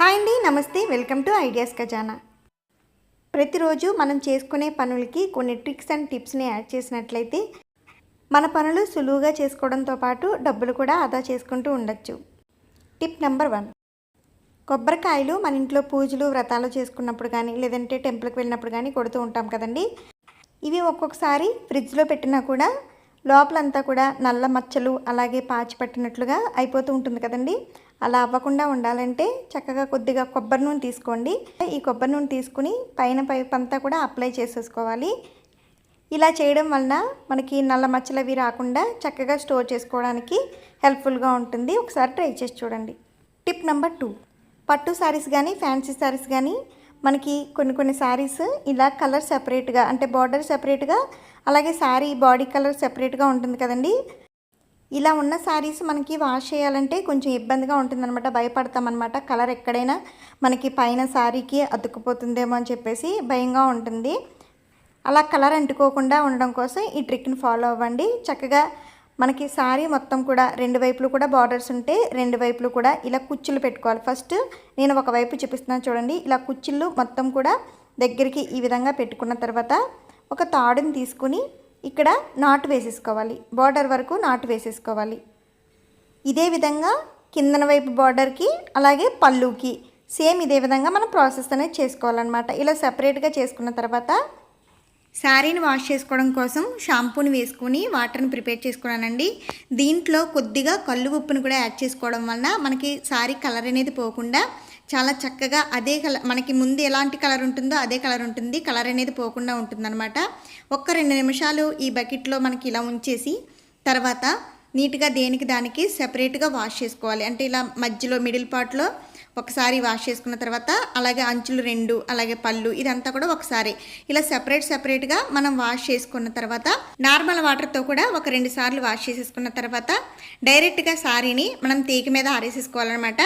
Hi అండి నమస్తే welcome to ideas ఖజానా. ప్రతిరోజు మనం చేసుకునే పనులకి కొన్ని ట్రిక్స్ అండ్ టిప్స్ని యాడ్ చేసినట్లయితే మన పనులు సులువుగా చేసుకోవడంతో పాటు డబ్బులు కూడా ఆదా చేసుకుంటూ ఉండొచ్చు. Tip number one. కొబ్బరికాయలు మన ఇంట్లో పూజలు వ్రతాలు చేసుకున్నప్పుడు కానీ లేదంటే టెంపుల్కి వెళ్ళినప్పుడు కానీ కొడుతూ ఉంటాం కదండి. ఇవి ఒక్కొక్కసారి ఫ్రిడ్జ్లో పెట్టినా కూడా లోపలంతా కూడా నల్ల మచ్చలు అలాగే పాచి పట్టినట్లుగా అయిపోతూ ఉంటుంది కదండి. అలా అవ్వకుండా ఉండాలంటే చక్కగా కొద్దిగా కొబ్బరి నూనె తీసుకోండి. ఈ కొబ్బరి నూనె తీసుకుని పైన పైప్ అంతా కూడా అప్లై చేసేసుకోవాలి. ఇలా చేయడం వలన మనకి నల్ల మచ్చలు అవి రాకుండా చక్కగా స్టోర్ చేసుకోవడానికి హెల్ప్ఫుల్గా ఉంటుంది. ఒకసారి ట్రై చేసి చూడండి. Tip number two. పట్టు శారీస్ కానీ ఫ్యాన్సీ శారీస్ కానీ మనకి కొన్ని కొన్ని శారీస్ ఇలా కలర్ సెపరేట్గా అంటే బార్డర్ సెపరేట్గా అలాగే శారీ బాడీ కలర్ సెపరేట్గా ఉంటుంది కదండి. ఇలా ఉన్న శారీస్ మనకి వాష్ చేయాలంటే కొంచెం ఇబ్బందిగా ఉంటుందన్నమాట భయపడతామన్నమాట. కలర్ ఎక్కడైనా మనకి పైన శారీకి అతుక్కుపోతుందేమో అని చెప్పేసి భయంగా ఉంటుంది. అలా కలర్ అంటుకోకుండా ఉండడం కోసం ఈ ట్రిక్ని ఫాలో అవ్వండి. చక్కగా మనకి శారీ మొత్తం కూడా రెండు వైపులు కూడా బార్డర్స్ ఉంటే రెండు వైపులు కూడా ఇలా కుచ్చులు పెట్టుకోవాలి. ఫస్ట్ నేను ఒక వైపు చూపిస్తున్నాను చూడండి. ఇలా కుచ్చులు మొత్తం కూడా దగ్గరికి ఈ విధంగా పెట్టుకున్న తర్వాత ఒక తాడుని తీసుకుని ఇక్కడ నాటు వేసేసుకోవాలి. బార్డర్ వరకు నాటు వేసేసుకోవాలి. ఇదే విధంగా కిందన వైపు బార్డర్కి అలాగే పళ్ళుకి. సేమ్ ఇదే విధంగా మనం ప్రాసెస్ అనేది చేసుకోవాలన్నమాట. ఇలా సపరేట్గా చేసుకున్న తర్వాత శారీని వాష్ చేసుకోవడం కోసం షాంపూని వేసుకొని వాటర్ని ప్రిపేర్ చేసుకున్నానండి. దీంట్లో కొద్దిగా కళ్ళు ఉప్పుని కూడా యాడ్ చేసుకోవడం వలన మనకి శారీ కలర్ అనేది పోకుండా చాలా చక్కగా అదే కలర్ మనకి ముందు ఎలాంటి కలర్ ఉంటుందో అదే కలర్ ఉంటుంది కలర్ అనేది పోకుండా ఉంటుందన్నమాట. ఒక్క రెండు నిమిషాలు ఈ బకెట్లో మనకి ఇలా ఉంచేసి తర్వాత నీట్గా దేనికి దానికి సెపరేట్గా వాష్ చేసుకోవాలి. అంటే ఇలా మధ్యలో మిడిల్ పార్ట్లో ఒకసారి వాష్ చేసుకున్న తర్వాత అలాగే అంచులు రెండు అలాగే పళ్ళు ఇదంతా కూడా ఒకసారి. ఇలా సెపరేట్ సెపరేట్గా మనం వాష్ చేసుకున్న తర్వాత నార్మల్ వాటర్తో కూడా ఒక రెండు సార్లు వాష్ చేసేసుకున్న తర్వాత డైరెక్ట్గా సారీని మనం తీగ మీద ఆరేసేసుకోవాలన్నమాట.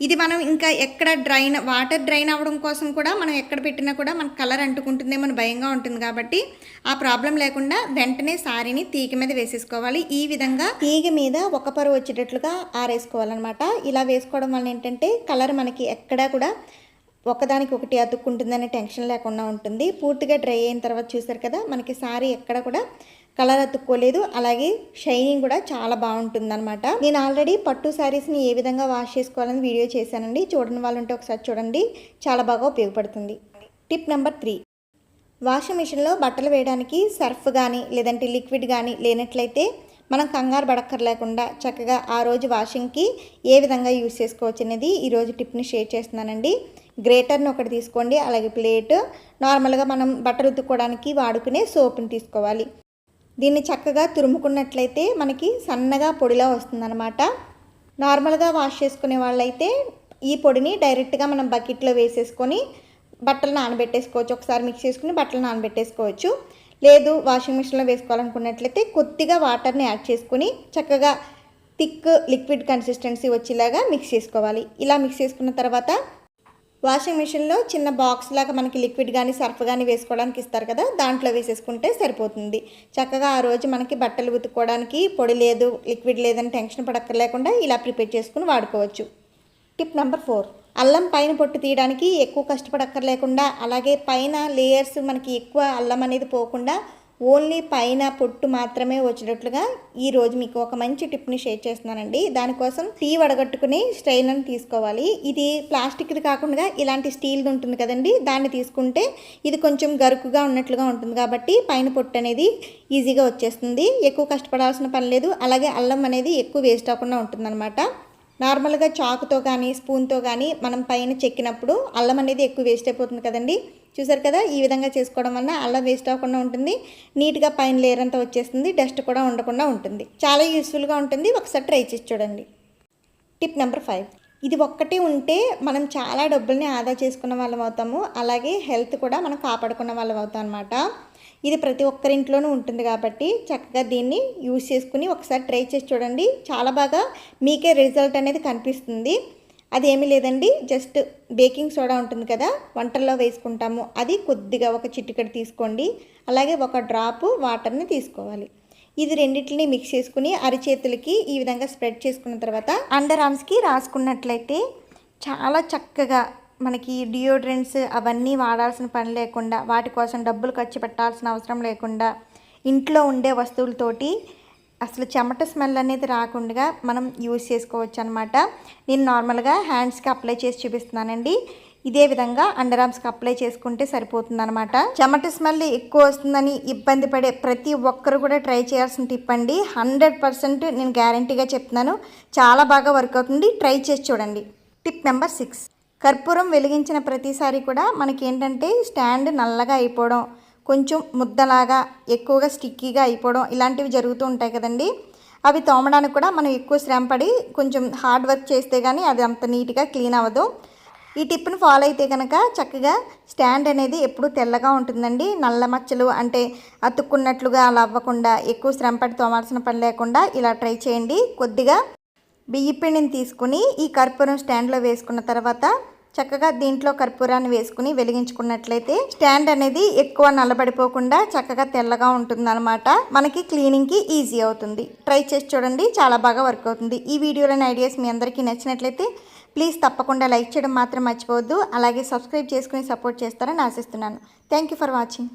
ఇది మనం ఇంకా ఎక్కడ డ్రైన్ వాటర్ డ్రైన్ అవ్వడం కోసం కూడా మనం ఎక్కడ పెట్టినా కూడా మనకు కలర్ అంటుకుంటుందేమో భయంగా ఉంటుంది కాబట్టి ఆ ప్రాబ్లం లేకుండా వెంటనే సారీని తీగ మీద వేసేసుకోవాలి. ఈ విధంగా తీగ మీద ఒక పరువు వచ్చేటట్లుగా ఆరేసుకోవాలన్నమాట. ఇలా వేసుకోవడం వల్ల ఏంటంటే కలర్ మనకి ఎక్కడా కూడా ఒకదానికి ఒకటి అతుక్కుంటుందనే టెన్షన్ లేకుండా ఉంటుంది. పూర్తిగా డ్రై అయిన తర్వాత చూసారు కదా మనకి సారీ ఎక్కడ కూడా కలర్ అతుక్కోలేదు. అలాగే షైనింగ్ కూడా చాలా బాగుంటుంది అనమాట నేను ఆల్రెడీ పట్టు శారీస్ని ఏ విధంగా వాష్ చేసుకోవాలని వీడియో చేశానండి. చూడని వాళ్ళు ఉంటే ఒకసారి చూడండి. చాలా బాగా ఉపయోగపడుతుంది. Tip number three. వాషింగ్ మిషన్లో బట్టలు వేయడానికి సర్ఫ్ కానీ లేదంటే లిక్విడ్ కానీ లేనట్లయితే మనం కంగారు పడక్కర్లేకుండా చక్కగా ఆ రోజు వాషింగ్కి ఏ విధంగా యూస్ చేసుకోవచ్చు అనేది ఈరోజు టిప్ని షేర్ చేస్తున్నానండి. గ్రేటర్ని ఒకటి తీసుకోండి. అలాగే ప్లేట్. నార్మల్గా మనం బట్టలు ఉతుక్కోవడానికి వాడుకునే సోప్ని తీసుకోవాలి. దీన్ని చక్కగా తురుముకున్నట్లయితే మనకి సన్నగా పొడిలా వస్తుందన్నమాట. నార్మల్గా వాష్ చేసుకునే వాళ్ళైతే ఈ పొడిని డైరెక్ట్గా మనం బకెట్లో వేసేసుకొని బట్టలు నానబెట్టేసుకోవచ్చు. ఒకసారి మిక్స్ చేసుకుని బట్టలు నానబెట్టేసుకోవచ్చు. లేదు వాషింగ్ మిషన్లో వేసుకోవాలనుకున్నట్లయితే కొద్దిగా వాటర్ని యాడ్ చేసుకుని చక్కగా థిక్ లిక్విడ్ కన్సిస్టెన్సీ వచ్చేలాగా మిక్స్ చేసుకోవాలి. ఇలా మిక్స్ చేసుకున్న తర్వాత వాషింగ్ మిషన్లో చిన్న బాక్స్ లాగా మనకి లిక్విడ్ కానీ సర్ఫ్ కానీ వేసుకోవడానికి ఇస్తారు కదా దాంట్లో వేసేసుకుంటే సరిపోతుంది. చక్కగా ఆ రోజు మనకి బట్టలు ఉతుక్కోవడానికి పొడి లేదు లిక్విడ్ లేదని టెన్షన్ పడక్కర్లేకుండా ఇలా ప్రిపేర్ చేసుకుని వాడుకోవచ్చు. టిప్ నెంబర్ ఫోర్ అల్లం పైన పొట్టు తీయడానికి ఎక్కువ కష్టపడక్కర్లేకుండా అలాగే పైన లేయర్స్ మనకి ఎక్కువ అల్లం అనేది పోకుండా ఓన్లీ పైన పొట్టు మాత్రమే వచ్చేటట్లుగా ఈ రోజు మీకు ఒక మంచి టిప్ని షేర్ చేస్తున్నానండి. దానికోసం టీ వడగట్టుకుని స్ట్రైనర్ని తీసుకోవాలి. ఇది ప్లాస్టిక్ది కాకుండా ఇలాంటి స్టీల్ది ఉంటుంది కదండి. దాన్ని తీసుకుంటే ఇది కొంచెం గరుకుగా ఉన్నట్లుగా ఉంటుంది కాబట్టి పైన పొట్టు అనేది ఈజీగా వచ్చేస్తుంది. ఎక్కువ కష్టపడాల్సిన పని లేదు. అలాగే అల్లం అనేది ఎక్కువ వేస్ట్ అవ్వకుండా ఉంటుందన్నమాట. నార్మల్గా చాకుతో కానీ స్పూన్తో కానీ మనం పైన చెక్కినప్పుడు అల్లం అనేది ఎక్కువ వేస్ట్ అయిపోతుంది కదండి. చూసారు కదా? ఈ విధంగా చేసుకోవడం వల్ల అల్లం వేస్ట్ అవ్వకుండా ఉంటుంది. నీట్గా పైన లేయర్ అంతా వచ్చేస్తుంది. డస్ట్ కూడా ఉండకుండా ఉంటుంది. చాలా యూస్ఫుల్గా ఉంటుంది. ఒకసారి ట్రై చేసి చూడండి. Tip number five. ఇది ఒక్కటే ఉంటే మనం చాలా డబ్బుల్ని ఆదా చేసుకున్న వాళ్ళం అవుతాము. అలాగే హెల్త్ కూడా మనం కాపాడుకున్న వాళ్ళం అవుతాం అనమాట ఇది ప్రతి ఒక్కరింట్లోనూ ఉంటుంది కాబట్టి చక్కగా దీన్ని యూజ్ చేసుకుని ఒకసారి ట్రై చేసి చూడండి. చాలా బాగా మీకే రిజల్ట్ అనేది కనిపిస్తుంది. అది ఏమీ లేదండి. జస్ట్ బేకింగ్ సోడా ఉంటుంది కదా వంటల్లో వేసుకుంటాము. అది కొద్దిగా ఒక చిటికెడు తీసుకోండి. అలాగే ఒక డ్రాపు వాటర్ని తీసుకోవాలి. ఇది రెండింటిని మిక్స్ చేసుకుని అరిచేతులకి ఈ విధంగా స్ప్రెడ్ చేసుకున్న తర్వాత అండర్ ఆర్మ్స్కి రాసుకున్నట్లయితే చాలా చక్కగా మనకి డియోడ్రెంట్స్ అవన్నీ వాడాల్సిన పని లేకుండా వాటి కోసం డబ్బులు ఖర్చు పెట్టాల్సిన అవసరం లేకుండా ఇంట్లో ఉండే వస్తువులతోటి అసలు చెమట స్మెల్ అనేది రాకుండా మనం యూజ్ చేసుకోవచ్చు అనమాట నేను నార్మల్గా హ్యాండ్స్కి అప్లై చేసి చూపిస్తున్నానండి. ఇదే విధంగా అండర్ ఆర్మ్స్కి అప్లై చేసుకుంటే సరిపోతుందనమాట చెమట స్మెల్ ఎక్కువ వస్తుందని ఇబ్బంది పడే ప్రతి ఒక్కరు కూడా ట్రై చేయాల్సిన టిప్ అండి. హండ్రెడ్ పర్సెంట్ నేను గ్యారంటీగా చెప్తున్నాను. చాలా బాగా వర్క్ అవుతుంది. ట్రై చేసి చూడండి. Tip number six. కర్పూరం వెలిగించిన ప్రతిసారి కూడా మనకి ఏంటంటే స్టాండ్ నల్లగా అయిపోవడం కొంచెం ముద్దలాగా ఎక్కువగా స్టిక్కీగా అయిపోవడం ఇలాంటివి జరుగుతూ ఉంటాయి కదండి. అవి తోమడానికి కూడా మనం ఎక్కువ శ్రమపడి కొంచెం హార్డ్ వర్క్ చేస్తే కానీ అది అంత నీట్గా క్లీన్ అవ్వదు. ఈ టిప్ను ఫాలో అయితే కనుక చక్కగా స్టాండ్ అనేది ఎప్పుడూ తెల్లగా ఉంటుందండి. నల్ల మచ్చలు అంటే అతుక్కున్నట్లుగా అలా అవ్వకుండా ఎక్కువ శ్రమ పడి తోమాల్సిన పని లేకుండా ఇలా ట్రై చేయండి. కొద్దిగా బియ్య పిండిని తీసుకుని ఈ కర్పూరం స్టాండ్లో వేసుకున్న తర్వాత చక్కగా దీంట్లో కర్పూరాన్ని వేసుకుని వెలిగించుకున్నట్లయితే స్టాండ్ అనేది ఎక్కువ నల్లబడిపోకుండా చక్కగా తెల్లగా ఉంటుందన్నమాట. మనకి క్లీనింగ్కి ఈజీ అవుతుంది. ట్రై చేసి చూడండి చాలా బాగా వర్క్ అవుతుంది. ఈ వీడియోలోని ఐడియాస్ మీ అందరికీ నచ్చినట్లయితే ప్లీజ్ తప్పకుండా లైక్ చేయడం మాత్రం మర్చిపోవద్దు. అలాగే సబ్స్క్రైబ్ చేసుకుని సపోర్ట్ చేస్తారని ఆశిస్తున్నాను. Thank you for watching.